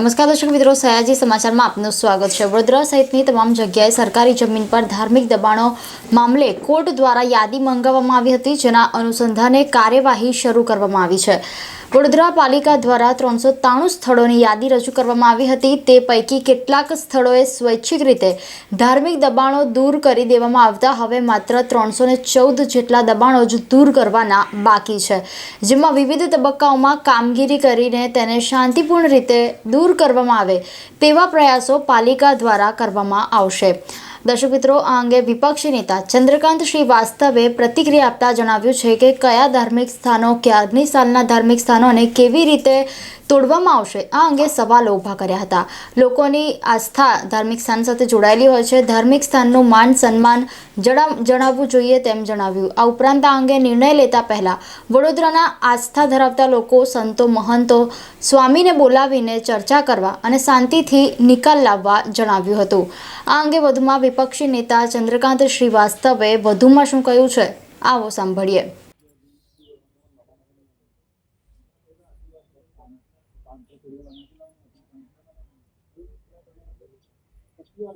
નમસ્કાર દર્શક મિત્રો, સયાજી સમાચારમાં આપનું સ્વાગત છે. વડોદરા સહિતની તમામ જગ્યાએ સરકારી જમીન પર ધાર્મિક દબાણો મામલે કોર્ટ દ્વારા યાદી મંગાવવામાં આવી હતી, જેના અનુસંધાને કાર્યવાહી શરૂ કરવામાં આવી છે. વડોદરા પાલિકા દ્વારા ત્રણસો ત્રાણું સ્થળોની યાદી રજૂ કરવામાં આવી હતી. તે પૈકી કેટલાક સ્થળોએ સ્વૈચ્છિક રીતે ધાર્મિક દબાણો દૂર કરી દેવામાં આવતા. હવે માત્ર ત્રણસો ને ચૌદ જેટલા દબાણો જ દૂર કરવાના બાકી છે. જેમાં વિવિધ તબક્કાઓમાં કામગીરી કરીને તેને શાંતિપૂર્ણ રીતે દૂર કરવામાં આવે તેવા પ્રયાસો પાલિકા દ્વારા કરવામાં આવશે. દર્શક મિત્રો, આ અંગે વિપક્ષી નેતા ચંદ્રકાંત શ્રીવાસ્તવે પ્રતિક્રિયા આપતા જણાવ્યું છે કે કયા ધાર્મિક સ્થાનો, ક્યારની સાલના ધાર્મિક સ્થાનો અને કેવી રીતે તોડવામાં આવશે. આ અંગે સવાલો ઊભા કર્યા હતા. લોકોની આસ્થા ધાર્મિક સ્થાન સાથે જોડાયેલી હોય છે. ધાર્મિક સ્થાનનું માન સન્માન જણાવવું જોઈએ તેમ જણાવ્યું. આ ઉપરાંત આ અંગે નિર્ણય લેતા પહેલા વડોદરાના આસ્થા ધરાવતા લોકો, સંતો, મહંતો, સ્વામીને બોલાવીને ચર્ચા કરવા અને શાંતિથી નિકાલ લાવવા જણાવ્યું હતું. આ અંગે વધુમાં વિપક્ષી નેતા ચંદ્રકાંત શ્રીવાસ્તવે વધુમાં શું કહ્યું છે, આવો સાંભળીએ. આ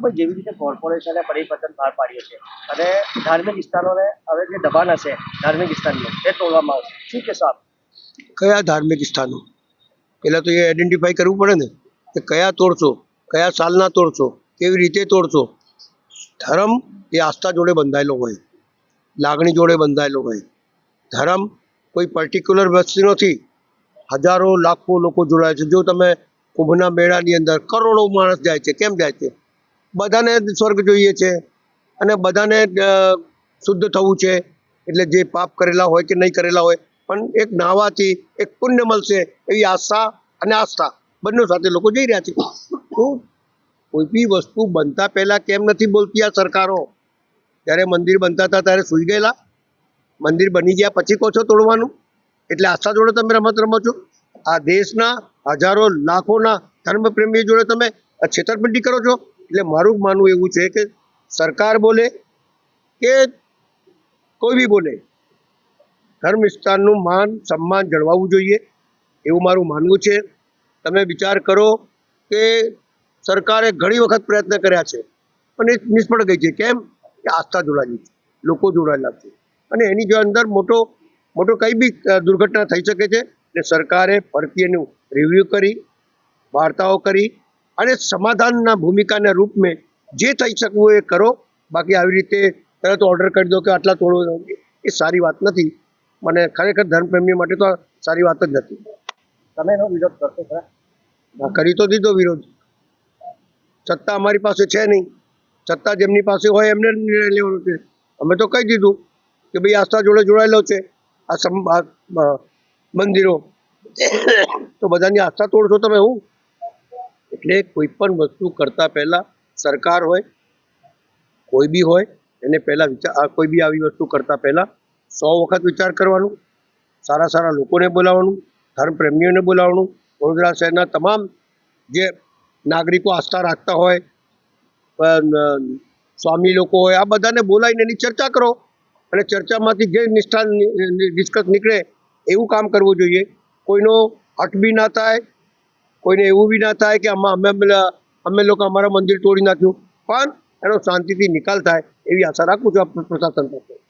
પણ જેવી રીતે કોર્પોરેશને પરિવર્તન બહાર પાડ્યું છે અને ધાર્મિક વિસ્તારોને હવે જે દબાણ હશે ધાર્મિક વિસ્તારનું એ તોડવામાં આવશે. શું કહેશો આપ? કયા ધાર્મિક સ્થાનો પહેલાં તો એ આઈડેન્ટિફાઈ કરવું પડે ને કે કયા તોડશો, કયા સાલના તોડશો, કેવી રીતે તોડશો. ધર્મ એ આસ્થા જોડે બંધાયેલો હોય, લાગણી જોડે બંધાયેલો હોય. ધર્મ કોઈ પર્ટિક્યુલર વસ્તુ નથી. હજારો લાખો લોકો જોડાય છે. જો તમે કુંભના મેળાની અંદર કરોડો માણસ જાય છે, કેમ જાય છે? બધાને સ્વર્ગ જોઈએ છે અને બધાને શુદ્ધ થવું છે. એટલે જે પાપ કરેલા હોય કે નહીં કરેલા હોય, પણ એક નાહવાથી એક પુણ્ય મળશે એવી આશા અને આસ્થા બંને સાથે લોકો જઈ રહ્યા છે. શું કોઈ બી વસ્તુ બનતા પહેલા કેમ નથી બોલતી આ સરકારો? જ્યારે મંદિર બનતા હતા ત્યારે સૂઈ ગયેલા. મંદિર બની ગયા પછી કહો છો તોડવાનું. એટલે આસ્થા જોડે તમે રમત રમો છો. આ દેશના હજારો લાખોના ધર્મપ્રેમીઓ જોડે તમે છેતરપિંડી કરો છો. એટલે મારું માનવું એવું છે કે સરકાર બોલે કે કોઈ બી બોલે, ધર્મ વિસ્તારનું માન, સન્માન જળવાવું જોઈએ એવું મારું માનવું છે. તમે વિચાર કરો કે સરકારે ઘણી વખત પ્રયત્ન કર્યા છે પણ એ નિષ્ફળ ગઈ છે. કેમ? કે આસ્થા જોડાયેલી છે, લોકો જોડાયેલા છે. અને એની જો અંદર મોટો મોટો કંઈ બી દુર્ઘટના થઈ શકે છે, એટલે સરકારે ફરતી એનું રિવ્યૂ કરી, વાર્તાઓ કરી અને સમાધાનના ભૂમિકાના રૂપમાં જે થઈ શકવું એ કરો. બાકી આવી રીતે તરત ઓર્ડર કરી દો કે આટલા તોડો એ સારી વાત નથી. મને ખરેખર ધર્મપ્રેમી માટે તો સારી વાત જ નથી. તમે એનો વિરોધ કરશો ખરા? કરી તો દીધો વિરોધ. સત્તા અમારી પાસે છે નહીં. સત્તા જેમની પાસે હોય એમને નિર્ણય લેવાનો છે. અમે તો કહી દીધું કે ભાઈ આસ્થા જોડે જોડાયેલો છે. આ મંદિરો. તો બધાની આસ્થા તોડશો તમે હું? એટલે કોઈ પણ વસ્તુ કરતા પહેલાં સરકાર હોય, કોઈ બી હોય, એને પહેલાં વિચાર કોઈ બી આવી વસ્તુ કરતા પહેલાં સો વખત વિચાર કરવાનું, સારા સારા લોકોને બોલાવવાનું, ધર્મપ્રેમીઓને બોલાવવાનું, વડોદરા શહેરના તમામ જે નાગરિકો આસ્થા રાખતા હોય સ્વામી લોકો હોય, આ બધાને બોલાવીને એની ચર્ચા કરો અને ચર્ચામાંથી જે નિષ્ઠા ડિસ્કસ નીકળે એવું કામ કરવું જોઈએ. કોઈનો હટ બી ના થાય કોઈને એવું બી ના થાય કે આમાં અમે અમે લોકો અમારા મંદિર તોડી નાખ્યું. પણ એનો શાંતિથી નિકાલ થાય એવી આશા રાખું છું આપણું પ્રશાસન પાસે